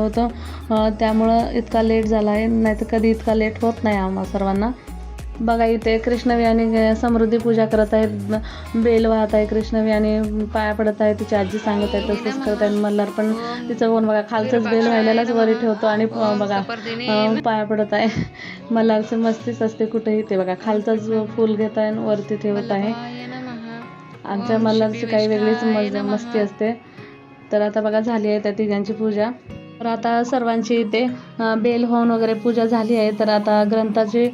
होतं. त्यामुळं इतका लेट झाला आहे नाहीतर कधी इतका लेट होत नाही आम्हा सर्वांना. बघा इथे कृष्णवी आणि समृद्धी पूजा करत आहेत. बेल वाहत आहे कृष्णवी आणि पाया पडत आहे. तिची आजी सांगत आहे तसंच करत आहे मल्हार पण तिचं कोण बघा खालचंच बेल व्हायलाच वरी ठेवतो आणि बघा पाया पडत आहे. मल्हारचं मस्तीच असते कुठेही ते बघा खालचंच फूल घेत आहे आणि वरती ठेवत आहे. आमच्या मल्हारची काही वेगळीच मजा मस्ती असते. तर आता बघा झाली आहे त्या तिघांची पूजा. तर आता सर्वांची इथे बेल होऊन वगैरे पूजा झाली आहे. तर आता ग्रंथाची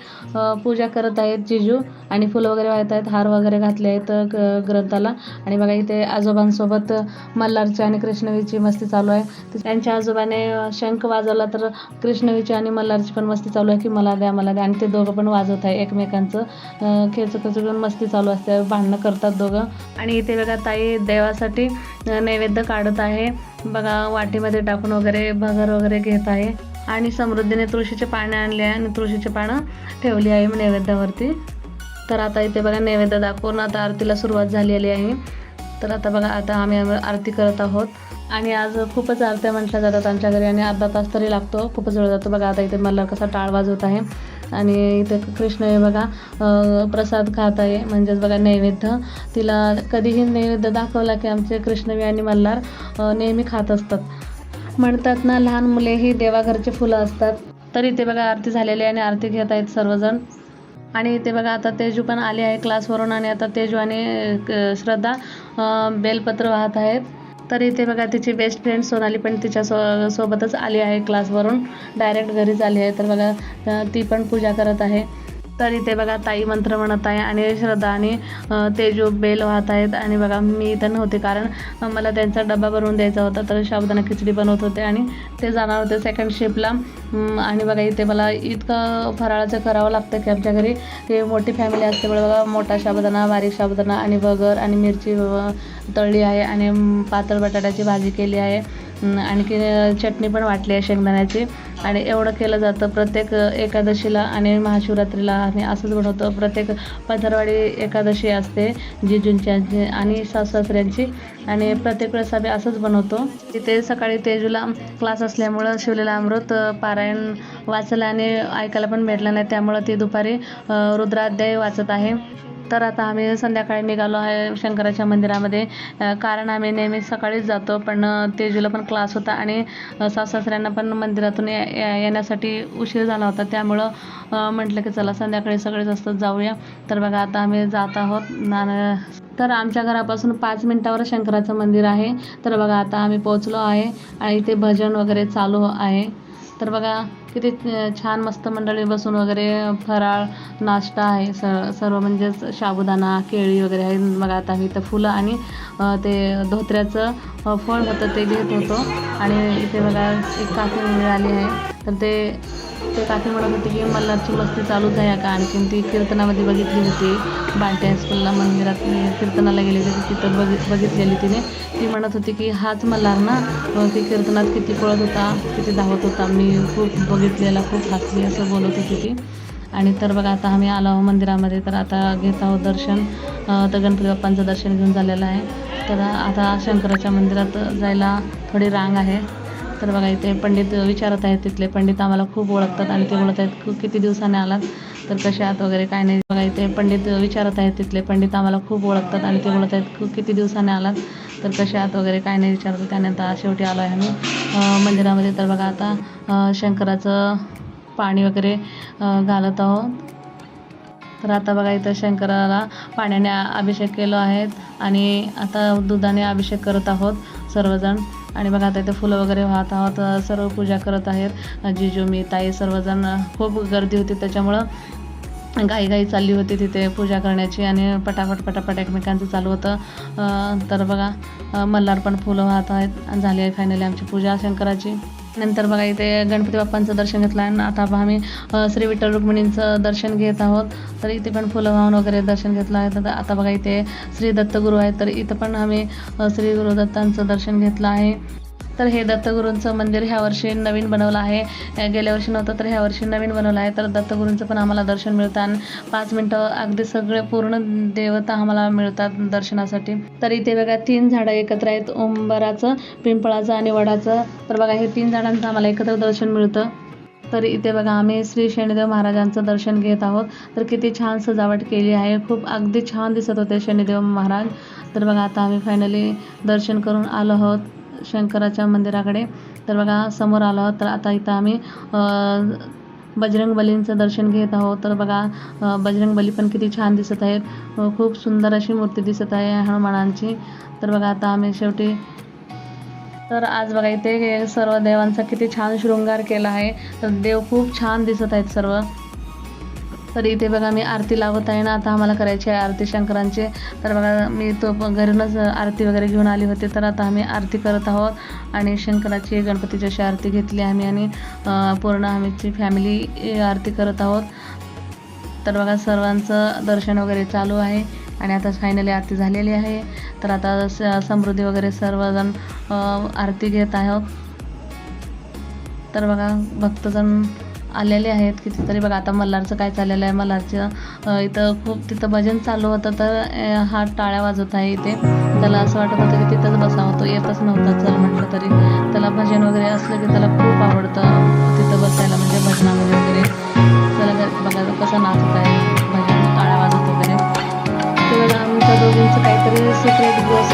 पूजा करत आहेत जिजू आणि फुलं वगैरे वाहत आहेत हार वगैरे घातले आहेत ग- ग्रंथाला. आणि बघा इथे आजोबांसोबत मल्हारची आणि कृष्णवीची मस्ती चालू आहे. तर त्यांच्या आजोबाने शंख वाजवला तर कृष्णवीची आणि मल्हारची पण मस्ती चालू आहे की मला द्या मला द्या. आणि ते दोघं पण वाजवत आहे एकमेकांचं. अं, करून मस्ती चालू असते भांडणं करतात दोघं. आणि इथे बघा ताई देवासाठी नैवेद्य काढत आहे. बघा वाटीमध्ये टाकून वगैरे भगर वगैरे घेत आहे. आणि समृद्धीने तुळशीचे पाने आणले आहे. आणि तुळशीचे पानं ठेवली आहे नैवेद्यावरती. तर आता इथे बघा नैवेद्य दाखवून आता आरतीला सुरुवात झालेली आहे. तर आता बघा आता आम्ही आरती करत आहोत. आणि आज खूपच आरत्या म्हटल्या जातात आमच्या घरी. आणि अर्धा तास तरी लागतो. खूपच वेळ जातो. बघा आता इथे मला कसा टाळ वाजवत आहे. आणि इथे कृष्ण हे बघा प्रसाद खात आहे. म्हणजेच बघा नैवेद्य. तिला कधीही नैवेद्य दाखवला की आमचे कृष्णवी आणि मल्हार नेहमी खात असतात. म्हणतात ना लहान मुले ही देवाघरची फुलं असतात. तर इथे बघा आरती झालेली आहे आणि आरती घेत आहेत सर्वजण. आणि इथे बघा आता तेजू पण आले आहे क्लासवरून आणि आता तेजू आणि श्रद्धा बेलपत्र वाहत आहेत. तर इथे बघा तिची बेस्ट फ्रेंड सोनाली पण तिच्या सो सोबतच आली आहे क्लासवरून डायरेक्ट घरीच आली आहे. तर बघा ती पण पूजा करत आहे. तर इथे बघा ताई मंत्र म्हणत आहे आणि श्रद्धा आणि तेजू बेल वाहत आहेत. आणि बघा मी इथं नव्हते कारण मला त्यांचा डबा भरून द्यायचा होता तर साबुदाणा खिचडी बनवत होते आणि ते जाणार होते सेकंड शिपला आणि बघा इथे मला इतकं फराळाचं करावं लागतं की आमच्या घरी. ते मोठी फॅमिली असल्यामुळे बघा मोठा साबुदाणा बारीक साबुदाणा आणि बगर आणि मिरची तळली आहे आणि पातळ बटाट्याची भाजी केली आहे. आणखी चटणी पण वाटली आहे शेंगदाण्याची. आणि एवढं केलं जातं प्रत्येक एकादशीला आणि महाशिवरात्रीला आणि असंच बनवतं. प्रत्येक पंधरवाडी एकादशी असते जिजूंची आणि सासऱ्यांची आणि प्रत्येक वेळेस आम्ही असंच बनवतो. तिथे सकाळी तेजूला क्लास असल्यामुळं शिवलेला अमृत पारायण वाचायला आणि ऐकायला पण भेटलं नाही. त्यामुळं ती दुपारी रुद्राध्याय वाचत आहे. तर आता आम्ही संध्याकाळी निघालो आहे शंकराच्या मंदिरामध्ये. कारण आम्ही नेहमी सकाळीच जातो पण तेजूला पण क्लास होता आणि सासऱ्यांना पण मंदिरातून ये- येण्यासाठी उशीर झाला होता. त्यामुळं म्हटलं की चला संध्याकाळी सगळेच असतात जाऊया. तर बघा आता आम्ही जात आहोत ना तर आमच्या घरापासून पाच मिनिटावर शंकराचं मंदिर आहे. तर बघा आता आम्ही पोचलो आहे आणि इथे भजन वगैरे चालू आहे. तर बघा किती छान मस्त मंडळी बसून वगैरे फराळ नाश्ता आहे स सर्व म्हणजेच साबुदाणा केळी वगैरे आहे. बघा आता मी इथं फुलं आणि ते धोत्र्याचं फळ होतं ते घेत होतो. आणि इथे बघा एक काकी मिळाली आहे. तर ते ते काकी म्हणत होती की मल्हारची मस्ती चालूच आहे का? आणखीन ती कीर्तनामध्ये बघितली होती. बांटे हायस्कूलला मंदिरात मी कीर्तनाला गेली होती. तिथं बघि बघितलेली तिने. ती म्हणत होती की हाच मल्हार ना ती कीर्तनात किती पळत होता किती धावत होता. मी खूप बघितलेला खूप हसली असं बोलत होती ती. आणि तर बघा आता आम्ही आलो आहोत मंदिरामध्ये. तर आता घेत आहोत दर्शन. तर गणपती बाप्पांचं दर्शन घेऊन झालेलं आहे. तर आता शंकराच्या मंदिरात जायला थोडी रांग आहे. तर बघा इथे पंडित विचारत आहेत तिथले. पंडित आम्हाला खूप ओळखतात आणि ते बोलत आहेत खूप किती दिवसाने आलात? तर कसे आहात वगैरे काय नाही. बघा इथे पंडित विचारत आहेत तिथले. पंडित आम्हाला खूप ओळखतात आणि ते बोलत आहेत खूप किती दिवसाने आलात? तर कसे आहात वगैरे काय नाही? विचारत आता शेवटी आलो आहे आम्ही मंदिरामध्ये तर बघा आता शंकराचं पाणी वगैरे घालत आहोत. तर आता बघा इथं शंकराला पाण्याने अभिषेक केलो आहेत आणि आता दुधाने अभिषेक करत आहोत सर्वजण. आणि बघा आता इथे फुलं वगैरे वाहत आहोत सर्व पूजा करत आहेत. जिजू मी ताई सर्वजण. खूप गर्दी होती त्याच्यामुळं घाईघाई चालली होती तिथे पूजा करण्याची आणि पटापट पटापट एकमेकांचं चालू होतं. तर बघा मल्हार पण फुलं वाहत आहेत. आणि झाली आहे फायनली आमची पूजा शंकराची. नंतर बघा इथे गणपती बाप्पांचं दर्शन घेतलं आणि आता आम्ही श्री विठ्ठल रुक्मिणींचं दर्शन घेत आहोत. तर इथे पण फुलं वाहून वगैरे दर्शन घेतलं आहे. तर आता बघा इथे श्री दत्तगुरू आहेत. तर इथं पण आम्ही श्री गुरुदत्तांचं दर्शन घेतलं आहे. तर हे दत्तगुरूंचं मंदिर ह्या वर्षी नवीन बनवलं आहे. गेल्या वर्षी नव्हतं तर ह्या वर्षी नवीन बनवलं आहे. तर दत्तगुरूंचं पण आम्हाला दर्शन मिळतं आणि पाच मिनटं अगदी सगळे पूर्ण देवता आम्हाला मिळतात दर्शनासाठी. तर इथे बघा तीन झाडं एकत्र आहेत. उंबराचं पिंपळाचं आणि वडाचं. तर बघा हे तीन झाडांचं आम्हाला एकत्र दर्शन मिळतं. तर इथे बघा आम्ही श्री शनिदेव महाराजांचं दर्शन घेत आहोत. तर किती छान सजावट केली आहे. खूप अगदी छान दिसत होते शनिदेव महाराज. तर बघा आता आम्ही फायनली दर्शन करून आलो आहोत. शंकराच्या मंदिराकडे. तर बघा समोर आलो आहोत तर आता इथं आम्ही बजरंग बजरंगबलींचं दर्शन घेत आहोत. तर बघा बजरंग बजरंगबली पण किती छान दिसत आहेत. खूप सुंदर अशी मूर्ती दिसत आहे हनुमानांची. तर बघा आता आम्ही शेवटी तर आज बघा इथे सर्व देवांचा किती छान शृंगार केला आहे. तर देव खूप छान दिसत आहेत सर्व. तर इथे बघा मी आरती लावत आहे ना आता आम्हाला करायची आहे आरती शंकरांची. तर बघा मी तो घरूनच आरती वगैरे घेऊन आली होती तर आता आम्ही आरती करत आहोत. आणि शंकराची गणपतीची अशी आरती घेतली आम्ही आणि पूर्ण आम्हीची फॅमिली आरती करत आहोत. तर बघा सर्वांचं दर्शन वगैरे चालू आहे आणि आता फायनली आरती झालेली आहे. तर आता स- समृद्धी वगैरे सर्वजण आरती घेत आहोत. तर बघा भक्तजण आलेले आहेत कितीतरी. बघा आता मल्हारचं काय चाललेलं आहे. मल्हारचं इथं खूप तिथं भजन चालू होतं तर हा टाळ्या वाजवत आहे इथे. त्याला असं वाटत होतं की तिथंच बसावं. तो येतच नव्हता चल म्हटलं तरी. त्याला भजन वगैरे असलं की त्याला खूप आवडतं तिथं बसायला म्हणजे भजनामध्ये वगैरे. त्याला बघा कसं नाचत आहे भजन टाळ्या वाजवत वगैरे. ते आमच्या दोघींचं काहीतरी सिक्रेट गोसिप